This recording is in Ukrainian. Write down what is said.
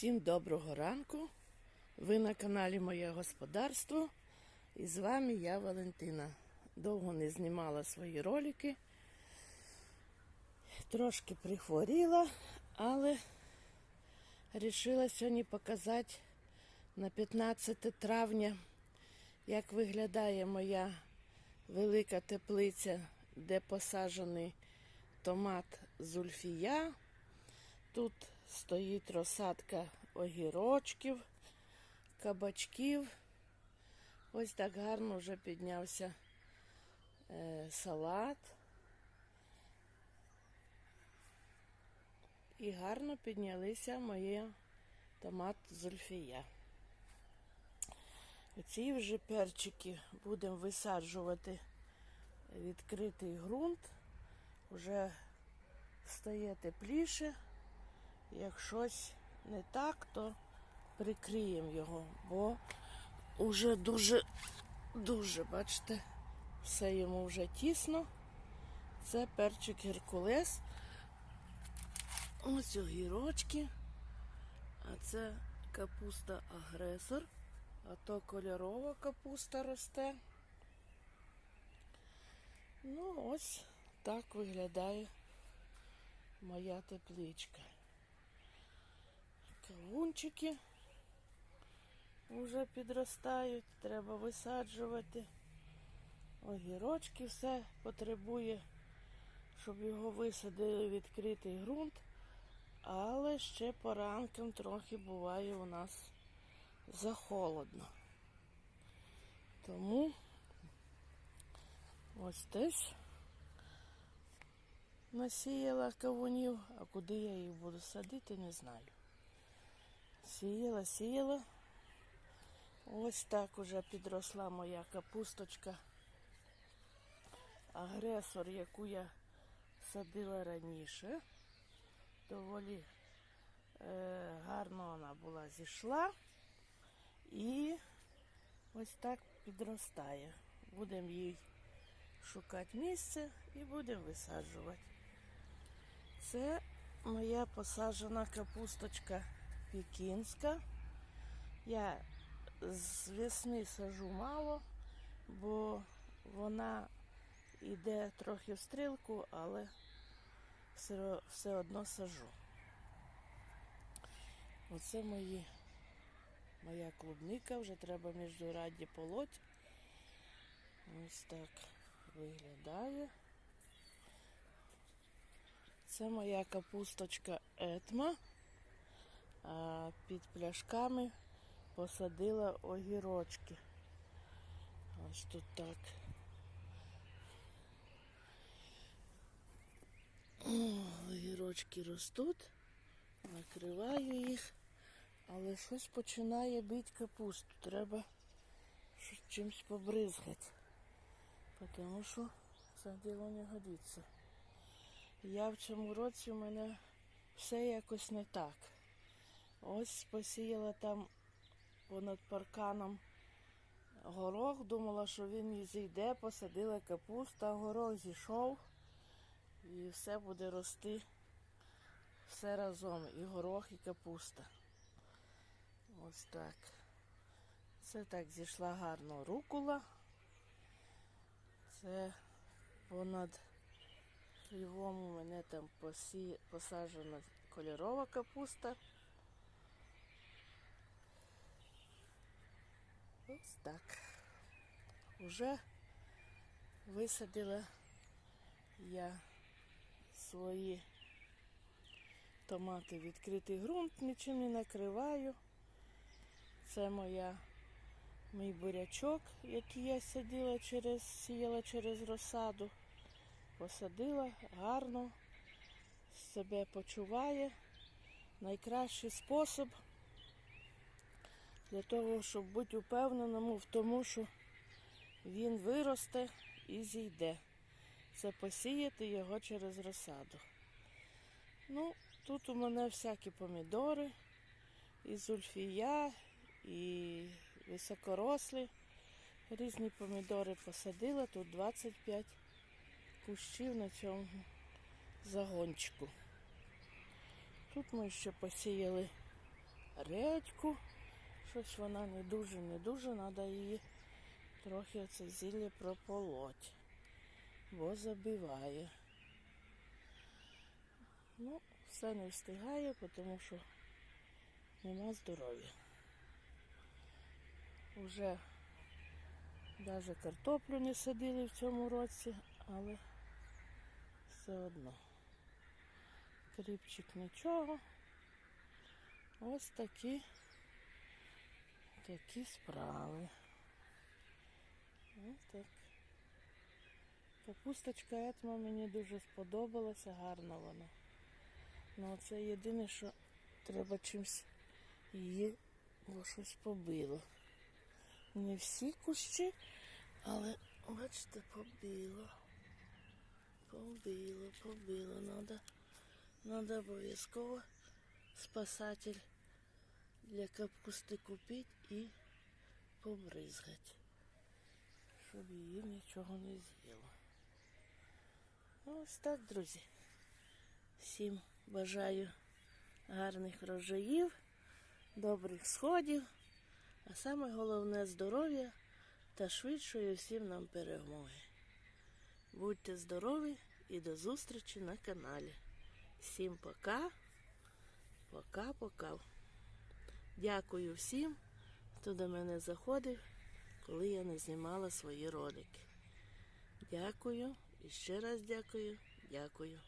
Всім доброго ранку. Ви на каналі Моє Господарство. І з вами я Валентина. Довго не знімала свої ролики. Трошки прихворіла, але вирішила сьогодні показати на 15 травня, як виглядає моя велика теплиця, де посаджений томат зульфія. Тут стоїть розсадка огірочків, кабачків. Ось так гарно вже піднявся е, салат. І гарно піднялися мої томат зульфія. Оці вже перчики будемо висаджувати відкритий ґрунт. Уже стає тепліше. Як щось не так, то прикриємо його, бо вже дуже, дуже, бачите, все йому вже тісно. Це перчик Геркулес. Ось огірочки. А це капуста агресор. А то кольорова капуста росте. Ну, ось так виглядає моя тепличка. Кавунчики вже підростають, треба висаджувати. Огірочки все потребує, щоб його висадили відкритий ґрунт. Але ще по ранкам трохи буває у нас захолодно. Тому ось теж насіяла кавунів, а куди я їх буду садити, не знаю. Сіяла, сіяла. Ось так уже підросла моя капусточка. Агресор, яку я садила раніше. Доволі е, гарно вона була зійшла. І ось так підростає. Будемо їй шукати місце і будемо висаджувати. Це моя посаджена капусточка пекінська. Я з весни сажу мало, бо вона йде трохи в стрілку, але все, все одно сажу. Оце мої, моя клубника, вже треба міждураді полоть. Ось так виглядає. Це моя капусточка етма. А під пляшками посадила огірочки. Ось тут так. Огірочки ростуть, накриваю їх, але щось починає бити капусту. Треба чимось побризгати, тому що це діло не годиться. Я в цьому році у мене все якось не так. Ось посіяла там понад парканом горох, думала, що він зійде, посадила капусту, а горох зійшов і все буде рости все разом. І горох, і капуста. Ось так. Це так зійшла гарно рукула. Це понад Львом у мене там посі... посаджена кольорова капуста. Ось так. Уже висадила я свої томати відкритий ґрунт, нічим не накриваю. Це моя мій бурячок, який я садила через, сіяла через розсаду. Посадила гарно, себе почуває. Найкращий спосіб для того, щоб бути упевненому в тому, що він виросте і зійде. Це посіяти його через розсаду. Ну, тут у мене всякі помідори, і зульфія, і високорослі. Різні помідори посадила, тут 25 кущів на цьому загончику. Тут ми ще посіяли редьку. Щось вона не дуже, не дуже, треба її трохи це зілля прополоть, бо забиває. Ну, все не встигає, тому що нема здоров'я. Уже навіть картоплю не садили в цьому році, але все одно. Кріпчик нічого. Ось такі, такі справи. Ось так. Капусточка етма мені дуже сподобалася, гарна вона. Ну це єдине, що треба чимось її бо щось побило. Не всі кущі, але бачите, побило. Побило, побило. Надо, надо обов'язково спасатель для капусти купити і побризгати, щоб її нічого не з'їло. Ось так, друзі. Всім бажаю гарних врожаїв, добрих сходів, а саме головне здоров'я та швидшої всім нам перемоги. Будьте здорові і до зустрічі на каналі. Всім пока. Пока-пока. Дякую всім, хто до мене заходив, коли я не знімала свої ролики. Дякую і ще раз дякую, дякую.